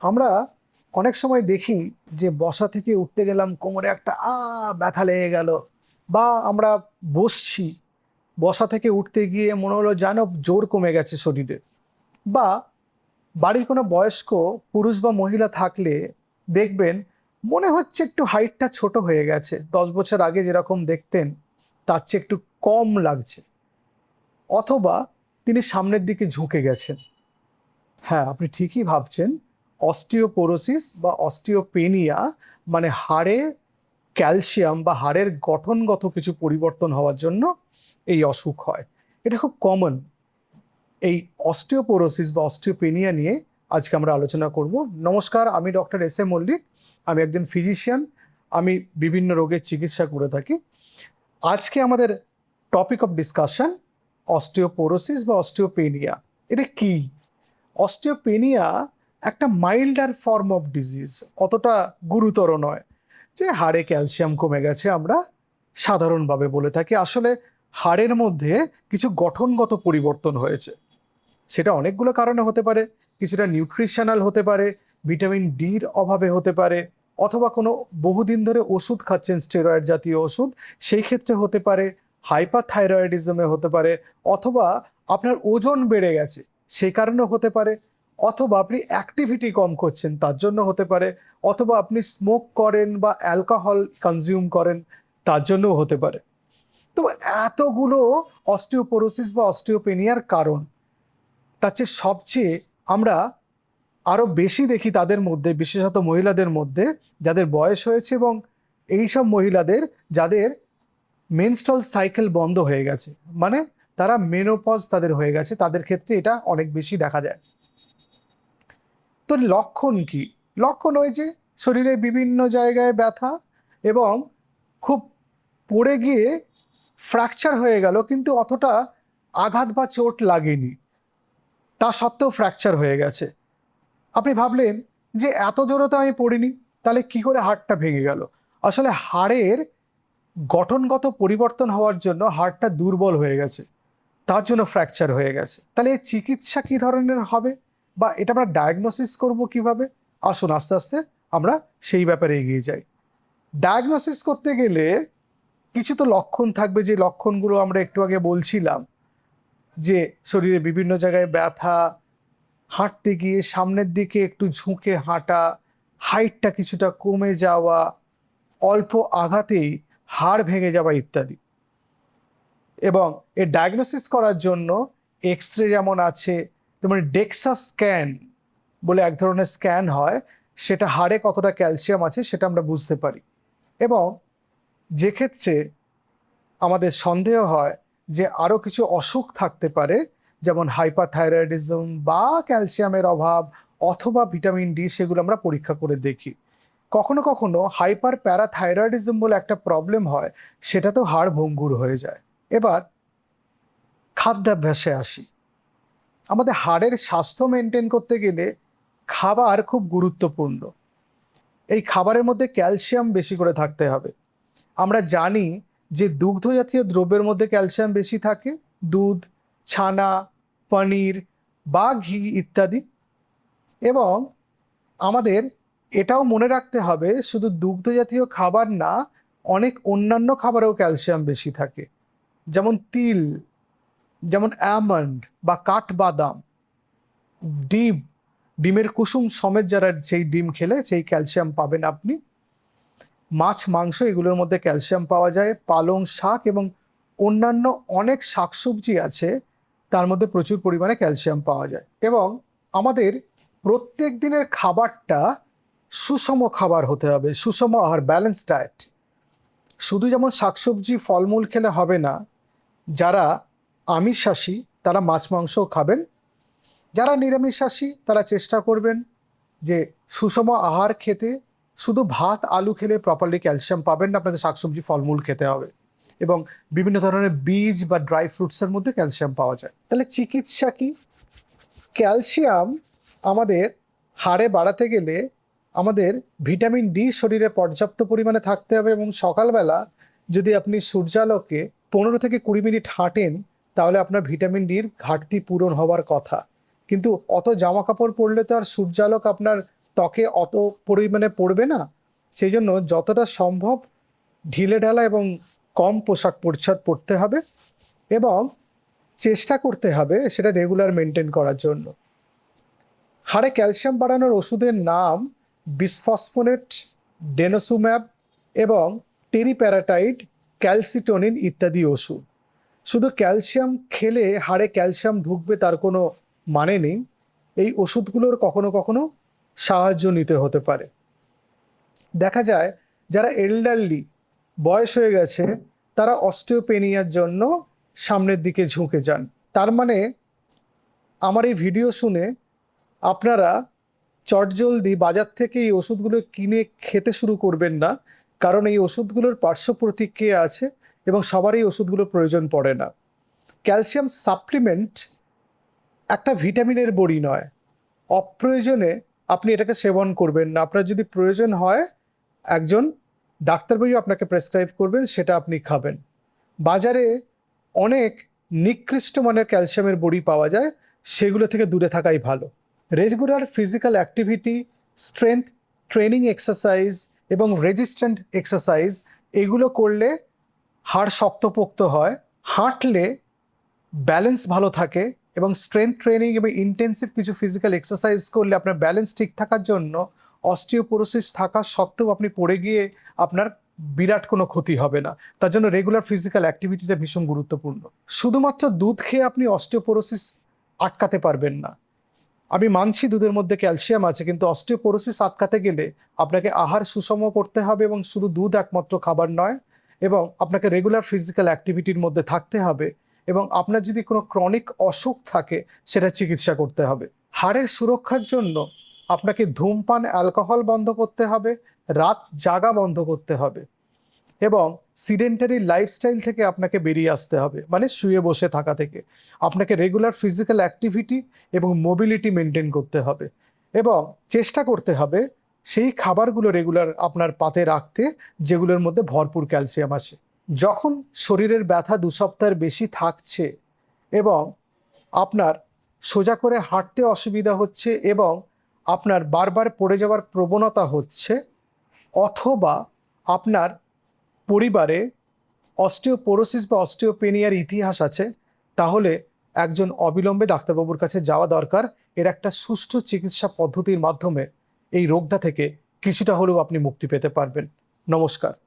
আমরা অনেক সময় দেখি যে বসা থেকে উঠতে গেলাম, কোমরে একটা আ, ব্যথা লেগে গেল। বা আমরা বসছি, বসা থেকে উঠতে গিয়ে মনে হলো যেন জোর কমে গেছে শরীরে। বা বাড়ির কোনো বয়স্ক পুরুষ বা মহিলা থাকলে দেখবেন মনে হচ্ছে একটু হাইটটা ছোট হয়ে গেছে। দশ বছর আগে যেরকম দেখতেন, তার চেয়ে একটু কম লাগছে। অথবা তিনি সামনের দিকে ঝুঁকে গেছেন। হ্যাঁ আপনি ঠিকই ভাবছেন। অস্টিওপোরোসিস বা অস্টিওপেনিয়া মানে হাড়ে ক্যালসিয়াম বা হাড়ের গঠনগত কিছু পরিবর্তন হওয়ার জন্য এই অসুখ হয়। এটা খুব কমন। এই অস্টিওপোরোসিস বা অস্টিওপেনিয়া নিয়ে আজকে আমরা আলোচনা করব। নমস্কার, আমি ডক্টর এস এ মল্লিক। আমি একজন ফিজিশিয়ান। আমি বিভিন্ন রোগের চিকিৎসা করে থাকি। আজকে আমাদের টপিক অফ ডিসকাশন অস্টিওপোরোসিস বা অস্টিওপেনিয়া। এটা কি? অস্টিওপেনিয়া একটা মাইল্ডার ফর্ম অফ ডিজিজ অতটা গুরুতর নয়, যে হাড়ে ক্যালসিয়াম কমে গেছে আমরা সাধারণভাবে বলে থাকি। আসলে হাড়ের মধ্যে কিছু গঠনগত পরিবর্তন হয়েছে। সেটা অনেকগুলো কারণে হতে পারে, কিছুটা নিউট্রিশনাল হতে পারে ভিটামিন ডির অভাবে হতে পারে, অথবা কোনো বহুদিন ধরে ওষুধ খাচ্ছেন স্টেরয়েড জাতীয় ওষুধ, সেই ক্ষেত্রে হতে পারে হাইপারথাইরয়েডিজমে হতে পারে, অথবা আপনার ওজন বেড়ে গেছে, সেই কারণে হতে পারে অথবা আপনি অ্যাক্টিভিটি কম করছেন, তার জন্য হতে পারে, অথবা আপনি স্মোক করেন বা অ্যালকোহল কনজিউম করেন, তার জন্যও হতে পারে। তো এতগুলো অস্টিওপোরোসিস বা অস্টিওপেনিয়ার কারণ, তার চেয়ে সবচেয়ে আমরা আরও বেশি দেখি তাদের মধ্যে, বিশেষত মহিলাদের মধ্যে, যাদের বয়স হয়েছে এবং এইসব মহিলাদের, যাদের মেনস্ট্রল সাইকেল বন্ধ হয়ে গেছে। মানে তারা মেনোপজ তাদের হয়ে গেছে, তাদের ক্ষেত্রে এটা অনেক বেশি দেখা যায়। তো লক্ষণ কি? লক্ষণ ওই যে শরীরে বিভিন্ন জায়গায় ব্যথা এবং খুব পড়ে গিয়ে ফ্র্যাকচার হয়ে গেল, কিন্তু অতটা আঘাত বা চোট লাগেনি। তা সত্ত্বেও ফ্র্যাকচার হয়ে গেছে। আপনি ভাবলেন যে এত জোরে তো আমি পড়িনি, তাহলে কি করে হাড়টা ভেঙে গেল? আসলে হাড়ের গঠনগত পরিবর্তন হওয়ার জন্য হাড়টা দুর্বল হয়ে গেছে, তার জন্য ফ্র্যাকচার হয়ে গেছে। তাহলে এর চিকিৎসা কী ধরনের হবে? বা এটা আমরা ডায়াগনোসিস করব কীভাবে? আসুন আস্তে আস্তে আমরা সেই ব্যাপারে এগিয়ে যাই। ডায়াগনোসিস করতে গেলে কিছু তো লক্ষণ থাকবে, যে লক্ষণগুলো আমরা একটু আগে বলছিলাম, যে শরীরে বিভিন্ন জায়গায় ব্যথা, হাঁটতে গিয়ে সামনের দিকে একটু ঝুঁকে হাঁটা হাইটটা কিছুটা কমে যাওয়া, অল্প আঘাতেই হাড় ভেঙে যাওয়া ইত্যাদি। এবং এর ডায়াগনোসিস করার জন্য এক্স রে যেমন আছে তেমন ডেক্সা স্ক্যান বলে এক ধরনের স্ক্যান হয়, সেটা হাড়ে কতটা ক্যালসিয়াম আছে সেটা আমরা বুঝতে পারি। এবং যে ক্ষেত্রে আমাদের সন্দেহ হয় যে আরও কিছু অসুখ থাকতে পারে, যেমন হাইপারথাইরয়েডিজম বা ক্যালসিয়ামের অভাব অথবা ভিটামিন ডি সেগুলো আমরা পরীক্ষা করে দেখি। কখনো কখনো হাইপার প্যারাথাইরয়েডিজম বলে একটা প্রবলেম হয় সেটা তো হাড় ভঙ্গুর হয়ে যায়। এবার খাদ্যাভ্যাসে আসি। আমাদের হাড়ের স্বাস্থ্য মেনটেন করতে গেলে খাবার খুব গুরুত্বপূর্ণ। এই খাবারের মধ্যে ক্যালসিয়াম বেশি করে থাকতে হবে। আমরা জানি যে দুগ্ধ জাতীয় দ্রব্যের মধ্যে ক্যালসিয়াম বেশি থাকে, দুধ, ছানা, পনির বা ঘি ইত্যাদি। এবং আমাদের এটাও মনে রাখতে হবে, শুধু দুগ্ধ জাতীয় খাবার না, অনেক অন্যান্য খাবারেও ক্যালসিয়াম বেশি থাকে। যেমন তিল যেমন অ্যামন্ড বা কাঠবাদাম, ডিম, ডিমের কুসুম সমেত যারা সেই ডিম খেলে, সেই ক্যালসিয়াম পাবেন আপনি। মাছ, মাংস, এগুলোর মধ্যে ক্যালসিয়াম পাওয়া যায়। পালং শাক এবং অন্যান্য অনেক শাকসবজি আছে, তার মধ্যে প্রচুর পরিমাণে ক্যালসিয়াম পাওয়া যায়। এবং আমাদের প্রত্যেক দিনের খাবারটা সুষম খাবার হতে হবে, সুষম আহার ব্যালেন্স ডায়েট শুধু যেমন শাকসবজি, ফলমূল খেলে হবে না, যারা আমিষাশী তারা মাছ মাংসও খাবেন। যারা নিরামিষাশী তারা চেষ্টা করবেন যে সুষম আহার খেতে। শুধু ভাত, আলু খেলে প্রপারলি ক্যালসিয়াম পাবেন না আপনাকে শাকসবজি, ফলমূল খেতে হবে। এবং বিভিন্ন ধরনের বীজ বা ড্রাই ফ্রুটসের মধ্যে ক্যালসিয়াম পাওয়া যায়। তাহলে চিকিৎসা কি? ক্যালসিয়াম আমাদের হাড়ে বাড়াতে গেলে আমাদের ভিটামিন ডি শরীরে পর্যাপ্ত পরিমাণে থাকতে হবে এবং সকালবেলা যদি আপনি সূর্যালোকে পনেরো থেকে কুড়ি মিনিট হাঁটেন তাহলে আপনার ভিটামিন ডির ঘাটতি পূরণ হওয়ার কথা। কিন্তু অত জামা কাপড় পরলে তো আর সূর্যালোক আপনার ত্বকে অত পরিমাণে পড়বে না। সেই জন্য যতটা সম্ভব ঢিলে ঢালা এবং কম পোশাক পরিচ্ছদ পরতে হবে এবং চেষ্টা করতে হবে সেটা রেগুলার মেনটেন করার জন্য। হাড়ে ক্যালসিয়াম বাড়ানোর ওষুধের নাম বিসফসফোনেট, ডেনোসুম্যাব এবং টেরিপ্যারাটাইড ক্যালসিটোনিন ইত্যাদি ওষুধ। শুধু ক্যালসিয়াম খেলে হাড়ে ক্যালসিয়াম ঢুকবে তার কোনো মানে নেই। এই ওষুধগুলোর কখনো কখনো সাহায্য নিতে হতে পারে। দেখা যায়, যারা এল্ডারলি বয়স হয়ে গেছে, তারা অস্টিওপেনিয়ার জন্য সামনের দিকে ঝুঁকে যান। তার মানে আমার এই ভিডিও শুনে আপনারা চটজলদি বাজার থেকে এই ওষুধগুলো কিনে খেতে শুরু করবেন না, কারণ এই ওষুধগুলোর পার্শ্ব প্রতিক্রিয়া আছে। এবং সবারই ওষুধগুলোর প্রয়োজন পড়ে না। ক্যালসিয়াম সাপ্লিমেন্ট একটা ভিটামিনের বড়ি নয়। অপ্রয়োজনে আপনি এটাকে সেবন করবেন না। আপনার যদি প্রয়োজন হয়, একজন ডাক্তারবাবু আপনাকে প্রেসক্রাইব করবেন, সেটা আপনি খাবেন। বাজারে অনেক নিকৃষ্ট মানের ক্যালসিয়ামের বড়ি পাওয়া যায়, সেগুলো থেকে দূরে থাকাই ভালো। Regular physical activity, strength training exercise এবং রেজিস্ট্যান্ট এক্সারসাইজ, এগুলো করলে হাড় শক্তপোক্ত হয়, হাঁটলে ব্যালেন্স ভালো থাকে এবং স্ট্রেংথ ট্রেনিং এবং ইন্টেন্সিভ কিছু ফিজিক্যাল এক্সারসাইজ করলে আপনার ব্যালেন্স ঠিক থাকার জন্য অস্টিওপোরোসিস থাকা সত্ত্বেও আপনি পড়ে গিয়ে আপনার বিরাট কোনো ক্ষতি হবে না। তার জন্য রেগুলার ফিজিক্যাল অ্যাক্টিভিটিটা ভীষণ গুরুত্বপূর্ণ। শুধুমাত্র দুধ খেয়ে আপনি অস্টিওপোরোসিস আটকাতে পারবেন না। আমি মানছি দুধের মধ্যে ক্যালসিয়াম আছে, কিন্তু অস্টিওপোরোসিস আটকাতে গেলে আপনাকে আহার সুষম করতে হবে এবং শুধু দুধ একমাত্র খাবার নয় এবং আপনাকে রেগুলার ফিজিক্যাল অ্যাক্টিভিটির মধ্যে থাকতে হবে এবং আপনার যদি কোনো ক্রনিক অসুখ থাকে, সেটা চিকিৎসা করতে হবে। হাড়ের সুরক্ষার জন্য আপনাকে ধূমপান অ্যালকোহল বন্ধ করতে হবে, রাত জাগা বন্ধ করতে হবে এবং সিডেন্টারি লাইফস্টাইল থেকে আপনাকে বেরিয়ে আসতে হবে মানে শুয়ে বসে থাকা থেকে। আপনাকে রেগুলার ফিজিক্যাল অ্যাক্টিভিটি এবং মোবিলিটি মেনটেন করতে হবে এবং চেষ্টা করতে হবে সেই খাবারগুলো রেগুলার আপনার পাতে রাখতে যেগুলোর মধ্যে ভরপুর ক্যালসিয়াম আছে। যখন শরীরের ব্যথা দু সপ্তাহের বেশি থাকছে এবং আপনার সোজা করে হাঁটতে অসুবিধা হচ্ছে এবং আপনার বারবার পড়ে যাওয়ার প্রবণতা হচ্ছে অথবা আপনার পরিবারে অস্টিওপোরোসিস বা অস্টিওপেনিয়ার ইতিহাস আছে, তাহলে একজন অবিলম্বে ডাক্তারবাবুর কাছে যাওয়া দরকার। এর একটা সুষ্ঠু চিকিৎসা পদ্ধতির মাধ্যমে এই রোগটা থেকে কিছুটা হলেও আপনি মুক্তি পেতে পারবেন। নমস্কার।